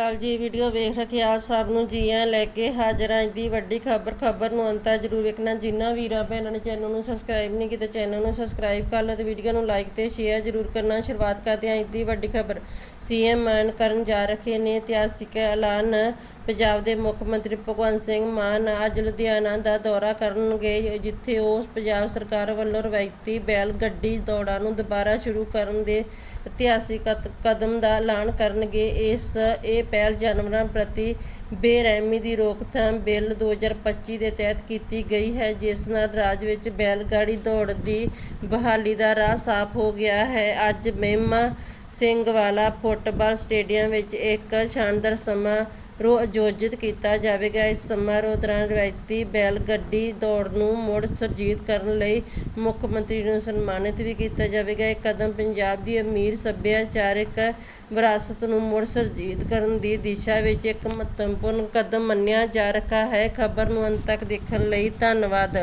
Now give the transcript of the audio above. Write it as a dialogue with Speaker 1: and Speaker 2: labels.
Speaker 1: ਅਕਾਲ ਜੀ ਵੀਡੀਓ ਵੇਖ ਰਹੇ ਆਪ ਸਭ ਨੂੰ ਜੀਆਂ ਲੈ ਕੇ ਹਾਜ਼ਰ ਹਾਂ ਦੀ ਵੱਡੀ ਖਬਰ ਖਬਰ ਨੂੰ ਅੰਤ ਜਰੂਰ ਵੇਖਣਾ। ਜਿੰਨਾ ਵੀਰਾਂ ਭੈਣਾਂ ਨੇ ਚੈਨਲ ਨੂੰ ਸਬਸਕ੍ਰਾਈਬ ਨਹੀਂ ਕੀਤਾ ਚੈਨਲ ਨੂੰ ਸਬਸਕ੍ਰਾਈਬ ਕਰ ਲਓ ਤੇ ਵੀਡੀਓ ਨੂੰ ਲਾਈਕ ਤੇ ਸ਼ੇਅਰ ਜਰੂਰ ਕਰਨਾ। ਸ਼ੁਰੂਆਤ ਕਰਦੇ ਹਾਂ ਅੱਜ ਦੀ ਵੱਡੀ ਖਬਰ। ਸੀਐਮ ਮਾਨ ਕਰਨ ਜਾ ਰਹੇ ਨੇ। ਇਤਿਹਾਸਿਕ ਐਲਾਨ ਪੰਜਾਬ ਦੇ ਮੁੱਖ ਮੰਤਰੀ ਭਗਵੰਤ ਸਿੰਘ ਮਾਨ ਅੱਜ ਲੁਧਿਆਣਾ ਦਾ ਦੌਰਾ ਕਰਨਗੇ, ਜਿੱਥੇ ਉਹ ਪੰਜਾਬ ਸਰਕਾਰ ਵੱਲੋਂ ਰਵਾਇਤੀ ਬੈਲ ਗੱਡੀ ਦੌੜਾਂ ਨੂੰ ਦੁਬਾਰਾ ਸ਼ੁਰੂ ਕਰਨ ਦੇ ਇਤਿਹਾਸਿਕ ਕਤ- ਕਦਮ ਦਾ ਐਲਾਨ ਕਰਨਗੇ। ਇਸ, ਇਹ ਪਹਿਲ ਜਾਨਵਰਾਂ ਪ੍ਰਤੀ ਬੇਰਹਿਮੀ ਦੀ ਰੋਕਥਾਮ ਬਿੱਲ 2025 ਦੇ ਤਹਿਤ ਕੀਤੀ ਗਈ ਹੈ, ਜਿਸ ਨਾਲ ਰਾਜ ਵਿੱਚ ਬੈਲਗਾੜੀ ਦੌੜ ਦੀ ਬਹਾਲੀ ਦਾ ਰਾਹ ਸਾਫ਼ ਹੋ ਗਿਆ ਹੈ। ਅੱਜ ਮਹਿਮਾ ਸਿੰਘ ਵਾਲਾ ਫੁੱਟਬਾਲ ਸਟੇਡੀਅਮ ਵਿੱਚ ਇੱਕ ਸ਼ਾਨਦਾਰ ਸਮਾਂ ਰੋ, ਆਯੋਜਿਤ ਕੀਤਾ ਜਾਵੇਗਾ। ਇਸ ਸਮਾਰੋਹ ਦੌਰਾਨ ਰਵਾਇਤੀ ਬੈਲ ਗੱਡੀ ਦੌੜ ਨੂੰ ਮੁੜ ਸੁਰਜੀਤ ਕਰਨ ਲਈ ਮੁੱਖ ਮੰਤਰੀ ਨੂੰ ਸਨਮਾਨਿਤ ਵੀ ਕੀਤਾ ਜਾਵੇਗਾ। ਇਹ ਕਦਮ ਪੰਜਾਬ ਦੀ ਅਮੀਰ ਸੱਭਿਆਚਾਰਕ ਵਿਰਾਸਤ ਨੂੰ ਮੁੜ ਸੁਰਜੀਤ ਕਰਨ ਦੀ ਦਿਸ਼ਾ ਵਿੱਚ ਇੱਕ ਮਹੱਤਵਪੂਰਨ ਕਦਮ ਮੰਨਿਆ ਜਾ ਰਿਹਾ ਹੈ। ਖਬਰ ਨੂੰ ਅੰਤ ਤੱਕ ਦੇਖਣ ਲਈ ਧੰਨਵਾਦ।